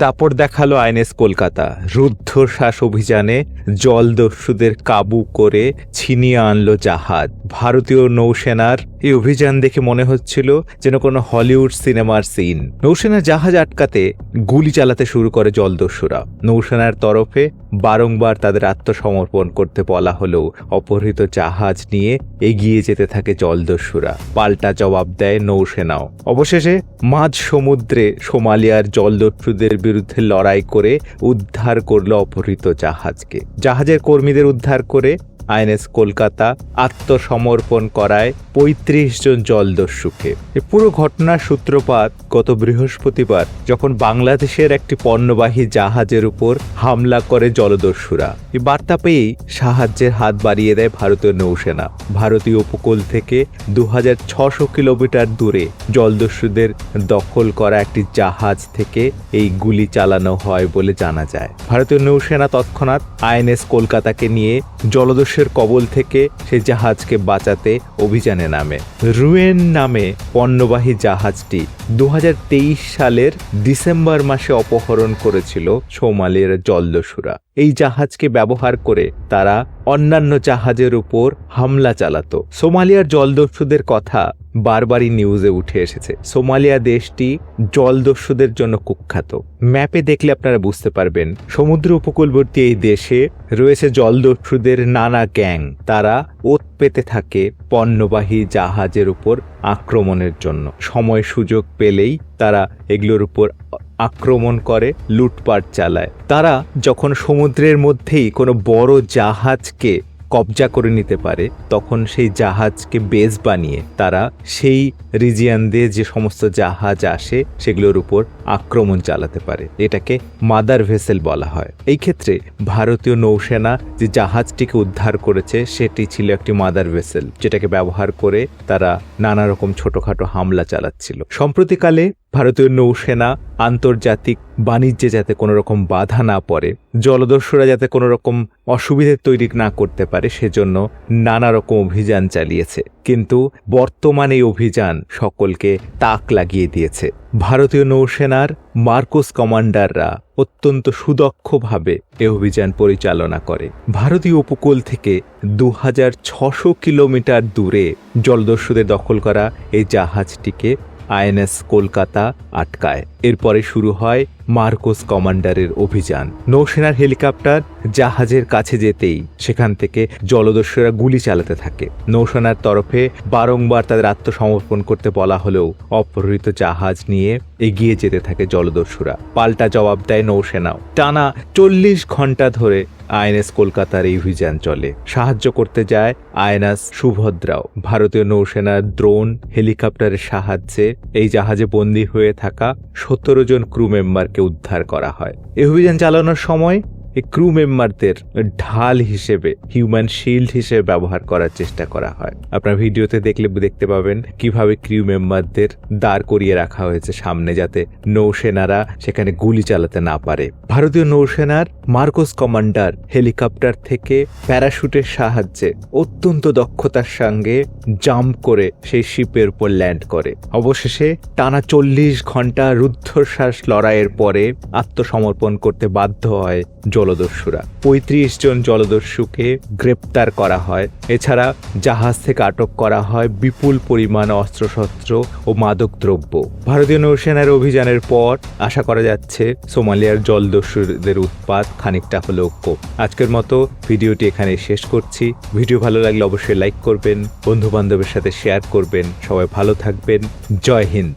দাপট দেখাল আইএনএস কলকাতা। রুদ্ধশ্বাস অভিযানে জলদস্যুদের কাবু করে ছিনিয়ে আনলো জাহাজ। ভারতীয় নৌসেনার এই অভিযান দেখে মনে হচ্ছিল যেন কোনো হলিউড সিনেমার সিন। নৌসেনার জাহাজ আটকাতে গুলি চালাতে শুরু করে জলদস্যুরা। নৌসেনার তরফে বারংবার তাদের আত্মসমর্পণ করতে বলা হলেও অপহৃত জাহাজ নিয়ে এগিয়ে যেতে থাকে জলদস্যুরা। পাল্টা জবাব দেয় নৌসেনাও। অবশেষে মাঝ সমুদ্রে সোমালিয়ার জলদস্যুদের বিরুদ্ধে লড়াই করে উদ্ধার করল অপহৃত জাহাজকে। জাহাজের কর্মীদের উদ্ধার করে আইএনএস কলকাতা আত্মসমর্পণ করায় পঁয়ত্রিশ জন জলদস্যুকে। পুরো ঘটনার সূত্রপাত গত বৃহস্পতিবার, যখন বাংলাদেশের একটি পণ্যবাহী জাহাজের উপর হামলা করে জলদস্যুরা। এই বার্তা পেয়েই সাহায্যের হাত বাড়িয়ে দেয় ভারতীয় নৌসেনা। ভারতীয় উপকূল থেকে দু কিলোমিটার দূরে জলদস্যুদের দখল করা একটি জাহাজ থেকে এই গুলি চালানো হয় বলে জানা যায়। ভারতীয় নৌসেনা তৎক্ষণাৎ আইএনএস কলকাতাকে নিয়ে জলদস্যুর কবল থেকে সে জাহাজকে বাঁচাতে অভিযানে নামে। রুয়েন নামে পণ্যবাহী জাহাজটি দু হাজার তেইশ সালের ডিসেম্বর মাসে অপহরণ করেছিল সোমালের জলদস্যুরা। এই জাহাজকে ব্যবহার করে তারা অন্যান্য জাহাজের উপর হামলা চালাতো। সোমালিয়ার জলদস্যুদের কথা বারবারই নিউজে উঠে এসেছে। সোমালিয়া দেশটি জলদস্যুদের জন্য কুখ্যাত। ম্যাপে দেখলে আপনারা বুঝতে পারবেন, সমুদ্র উপকূলবর্তী এই দেশে রয়েছে জলদস্যুদের নানা গ্যাং। তারা ওত পেতে থাকে পণ্যবাহী জাহাজের উপর আক্রমণের জন্য। সময় সুযোগ পেলেই তারা এগুলোর উপর আক্রমণ করে, লুটপাট চালায়। তারা যখন সমুদ্রের মধ্যেই কোনো বড় জাহাজকে কবজা করে নিতে পারে, তখন সেই জাহাজকে বেস বানিয়ে তারা সেই রিজিয়ান দিয়ে যে সমস্ত জাহাজ আসে, সেগুলোর উপর আক্রমণ চালাতে পারে। এটাকে মাদার ভেসেল বলা হয়। এই ক্ষেত্রে ভারতীয় নৌসেনা যে জাহাজটিকে উদ্ধার করেছে, সেটি ছিল একটি মাদার ভেসেল, যেটাকে ব্যবহার করে তারা নানা রকম ছোটখাটো হামলা চালাচ্ছিল। সম্প্রতিকালে ভারতীয় নৌসেনা আন্তর্জাতিক বাণিজ্যে যাতে কোনো রকম বাধা না পড়ে, জলদস্যুরা যাতে কোনো রকম অসুবিধে তৈরি না করতে পারে, সেজন্য নানা রকম অভিযান চালিয়েছে। কিন্তু বর্তমানে এই অভিযান সকলকে তাক লাগিয়ে দিয়েছে। ভারতীয় নৌসেনার মার্কোস কমান্ডাররা অত্যন্ত সুদক্ষভাবে এ অভিযান পরিচালনা করে। ভারতীয় উপকূল থেকে দু কিলোমিটার দূরে জলদস্যুদের দখল করা এই জাহাজটিকে আইএনএস কলকাতা আটকায় এরপরে শুরু হয় মার্কোস কমান্ডারের অভিযান। নৌসেনার হেলিকপ্টার জাহাজের কাছে যেতেই সেখান থেকে জলদস্যুরা গুলি চালাতে থাকে। নৌসেনার তরফে বারংবার তাদের আত্মসমর্পণ করতে বলা হলেও অপহৃত জাহাজ নিয়ে এগিয়ে যেতে থাকে জলদস্যুরা। পাল্টা জবাব দেয় নৌসেনাও। টানা চল্লিশ ঘণ্টা ধরে আইএনএস কলকাতার এই অভিযান চলে। সাহায্য করতে যায় আইএনএস সুভদ্রাও। ভারতীয় নৌসেনার ড্রোন হেলিকপ্টারের সাহায্যে এই জাহাজে বন্দী হয়ে থাকা সতেরো জন ক্রু মেম্বারকে উদ্ধার করা হয়। এই অভিযান চালানোর সময় ক্রু মেম্বারদের ঢাল হিসেবে হিউম্যান শিল্ড হিসেবে ব্যবহার করার চেষ্টা করা হয়। আপনার ভিডিওতে দেখলে দেখতে পাবেন কীভাবে ক্রু মেম্বারদের দাঁড় করিয়ে রাখা হয়েছে সামনে যাতে নৌসেনারা সেখানে গুলি চালাতে না পারে। ভারতীয় নৌসেনার মার্কোস কমান্ডার হেলিকপ্টার থেকে প্যারাশুটের সাহায্যে অত্যন্ত দক্ষতার সঙ্গে জাম্প করে সেই শিপের উপর ল্যান্ড করে। অবশেষে টানা চল্লিশ ঘণ্টা রুদ্ধশ্বাস লড়াইয়ের পরে আত্মসমর্পণ করতে বাধ্য হয় জলদস্যুরা। পঁয়ত্রিশ জন জলদস্যুকে গ্রেপ্তার করা হয়। এছাড়া জাহাজ থেকে আটক করা হয় বিপুল পরিমাণ অস্ত্রশস্ত্র ও মাদকদ্রব্য। ভারতীয় নৌসেনার অভিযানের পর আশা করা যাচ্ছে সোমালিয়ার জলদস্যুদের উৎপাত খানিকটা হলেও কম। আজকের মতো ভিডিওটি এখানে শেষ করছি। ভিডিও ভালো লাগলে অবশ্যই লাইক করবেন বন্ধু বান্ধবের সাথে শেয়ার করবেন। সবাই ভালো থাকবেন। জয় হিন্দ।